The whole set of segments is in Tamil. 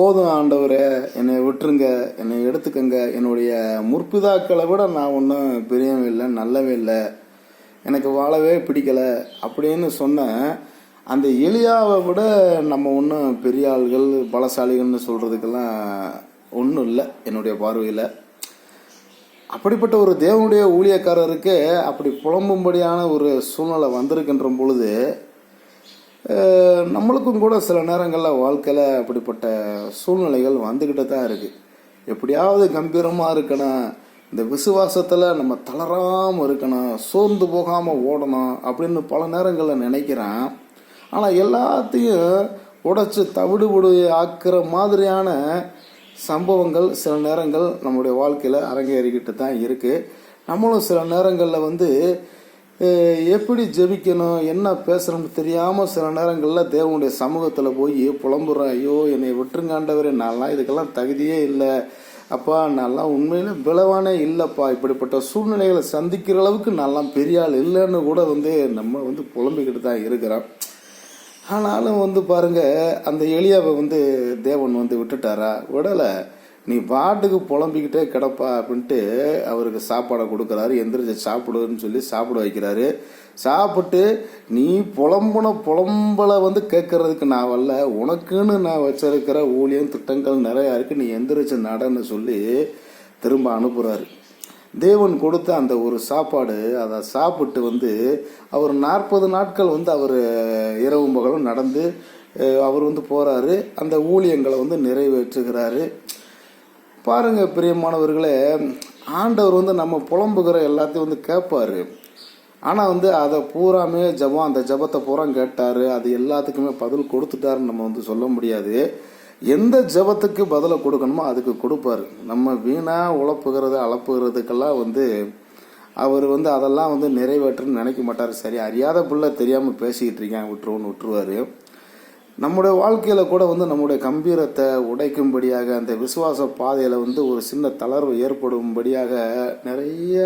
போதும் ஆண்டவரே என்னை விட்டுருங்க என்னை எடுத்துக்கங்க. என்னுடைய முற்பிதாக்களை விட நான் ஒன்றும் பெரியவே இல்லை நல்லவே இல்லை. எனக்கு வாழவே பிடிக்கல அப்படின்னு சொன்ன அந்த எளியாவை விட நம்ம ஒன்றும் பெரிய ஆள்கள் பலசாலிகள்னு சொல்கிறதுக்கெல்லாம் ஒன்றும் இல்லை என்னுடைய பார்வையில். அப்படிப்பட்ட ஒரு தேவனுடைய ஊழியக்காரருக்கு அப்படி புலம்பும்படியான ஒரு சூழ்நிலை வந்திருக்கின்ற பொழுது நம்மளுக்கும் கூட சில நேரங்களில் வாழ்க்கையில் அப்படிப்பட்ட சூழ்நிலைகள் வந்துக்கிட்டு தான் இருக்குது எப்படியாவது கம்பீரமாக இருக்கணும். இந்த விசுவாசத்தில் நம்ம தளராமல் இருக்கணும். சோர்ந்து போகாமல் ஓடணும் அப்படின்னு பல நேரங்களில் நினைக்கிறேன். ஆனால் எல்லாத்தையும் உடச்சி தவிடுபடு ஆக்கிற மாதிரியான சம்பவங்கள் சில நேரங்கள் நம்முடைய வாழ்க்கையில் அரங்கேறிக்கிட்டு தான் இருக்குது நம்மளும் சில நேரங்களில் வந்து எப்படி ஜெபிக்கணும் என்ன பேசுகிறோம்னு தெரியாமல் சில நேரங்களில் தேவனுடைய சமூகத்தில் போய் புலம்புறேன். ஐயோ என்னை விட்டுருங்காண்டவரே நான்லாம் இதுக்கெல்லாம் தகுதியே இல்லை. அப்பா நான்லாம் உண்மையில பிளவானே இல்லைப்பா. இப்படிப்பட்ட சூழ்நிலைகளை சந்திக்கிற அளவுக்கு நான்லாம் பெரிய ஆள் இல்லைன்னு கூட வந்து நம்ம வந்து புலம்பிக்கிட்டு தான் இருக்கிறோம். ஆனாலும் வந்து பாருங்கள் அந்த எளியாவை வந்து தேவன் வந்து விட்டுட்டாரா? விடலை. நீ பாட்டுக்கு புலம்பிக்கிட்டே கிடப்பா அப்படின்ட்டு அவருக்கு சாப்பாடை கொடுக்குறாரு. எந்திரிச்சு சாப்பிடுன்னு சொல்லி சாப்பிட வைக்கிறாரு. சாப்பிட்டு நீ புலம்புன புலம்பலை வந்து கேட்கறதுக்கு நான் வரல. உனக்குன்னு நான் வச்சிருக்கிற ஊழியம் திட்டங்கள் நிறையா இருக்கு. நீ எந்திரிச்சு நடன்னு சொல்லி திரும்ப அனுப்புகிறாரு தேவன் கொடுத்த அந்த ஒரு சாப்பாடு அதை சாப்பிட்டு வந்து அவர் நாற்பது நாட்கள் வந்து அவர் இரவும் பகலும் நடந்து அவர் வந்து போகிறாரு அந்த ஊழியங்களை வந்து நிறைவேற்றுகிறாரு. பாருங்கள் பிரியமானவர்களே ஆண்டவர் வந்து நம்ம புலம்புகிற எல்லாத்தையும் வந்து கேட்பாரு. ஆனால் வந்து அதை பூராமே ஜபம் அந்த ஜபத்தை பூரா கேட்டார். அது எல்லாத்துக்குமே பதில் கொடுத்துட்டாருன்னு நம்ம வந்து சொல்ல முடியாது. எந்த ஜபத்துக்கு பதிலை கொடுக்கணுமோ அதுக்கு கொடுப்பாரு. நம்ம வீணாக உழப்புகிறது அளப்புகிறதுக்கெல்லாம் வந்து அவர் வந்து அதெல்லாம் வந்து நிறைவேற்றுன்னு நினைக்க மாட்டார். சரி அறியாத பிள்ளை தெரியாமல் பேசிக்கிட்டு இருக்கேன் விட்டுருவோன்னு விட்டுருவார். நம்முடைய வாழ்க்கையில் கூட வந்து நம்முடைய கம்பீரத்தை உடைக்கும்படியாக அந்த விசுவாச பாதையில் வந்து ஒரு சின்ன தளர்வு ஏற்படும்படியாக நிறைய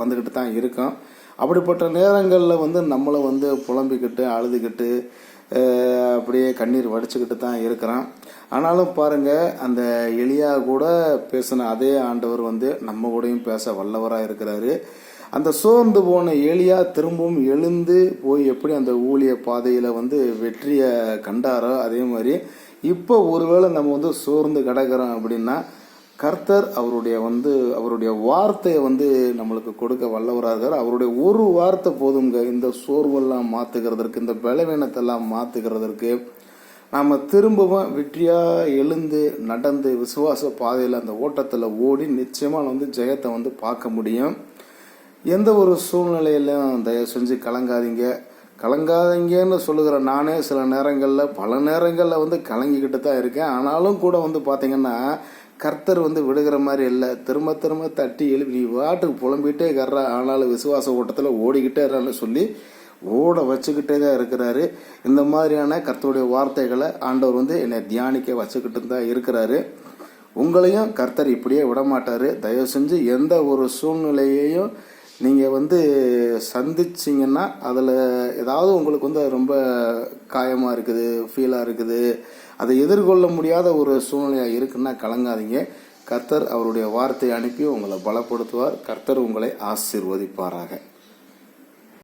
வந்துக்கிட்டு தான் இருக்கும். அப்படிப்பட்ட நேரங்களில் வந்து நம்மளை வந்து புலம்பிக்கிட்டு அழுதுகிட்டு அப்படியே கண்ணீர் வடிச்சுக்கிட்டு தான் இருக்கிறான் ஆனாலும் பாருங்கள் அந்த எளியா கூட பேசின அதே ஆண்டவர் வந்து நம்ம கூடயும் பேச வல்லவராக இருக்கிறாரு. அந்த சோர்ந்து போன ஏலியா திரும்பவும் எழுந்து போய் எப்படி அந்த ஊழிய பாதையில் வந்து வெற்றியை கண்டாரோ அதே மாதிரி இப்போ ஒருவேளை நம்ம வந்து சோர்ந்து கிடக்கிறோம் அப்படின்னா கர்த்தர் அவருடைய வந்து அவருடைய வார்த்தையை வந்து நம்மளுக்கு கொடுக்க வல்லவராக இருக்கார். அவருடைய ஒரு வார்த்தை போதுங்க. இந்த சோர்வெல்லாம் மாற்றுகிறதற்கு இந்த பலவீனத்தெல்லாம் மாற்றுகிறதற்கு நாம் திரும்பவும் வெற்றியாக எழுந்து நடந்து விசுவாச பாதையில் அந்த ஓட்டத்தில் ஓடி நிச்சயமாக வந்து ஜெயத்தை வந்து பார்க்க முடியும். எந்த ஒரு சூழ்நிலையிலும் தயவு செஞ்சு கலங்காதீங்க. கலங்காதீங்கன்னு சொல்லுகிற நானே சில நேரங்களில் பல நேரங்களில் வந்து கலங்கிக்கிட்டு தான் இருக்கேன். ஆனாலும் கூட வந்து பார்த்தீங்கன்னா கர்த்தர் வந்து விடுகிற மாதிரி இல்லை. திரும்ப திரும்ப தட்டி எழுப்பி நீ வாட்டுக்கு புலம்பிகிட்டே கர்ற. ஆனாலும் விசுவாச ஓட்டத்தில் ஓடிக்கிட்டே இருறான்னு சொல்லி ஓட வச்சுக்கிட்டே தான் இருக்கிறாரு. இந்த மாதிரியான கர்த்தருடைய வார்த்தைகளை ஆண்டவர் வந்து என்னை தியானிக்க வச்சுக்கிட்டு தான் இருக்கிறாரு. உங்களையும் கர்த்தர் இப்படியே விட மாட்டார் தயவு செஞ்சு எந்த ஒரு சூழ்நிலையையும் நீங்கள் வந்து சந்திச்சிங்கன்னா அதில் ஏதாவது உங்களுக்கு வந்து ரொம்ப காயமாக இருக்குது ஃபீலாக இருக்குது. அதை எதிர்கொள்ள முடியாத ஒரு சூழ்நிலையாக இருக்குன்னா கலங்காதீங்க. கர்த்தர் அவருடைய வார்த்தையை அனுப்பி உங்களை பலப்படுத்துவார். கர்த்தர் உங்களை ஆசிர்வதிப்பாராக.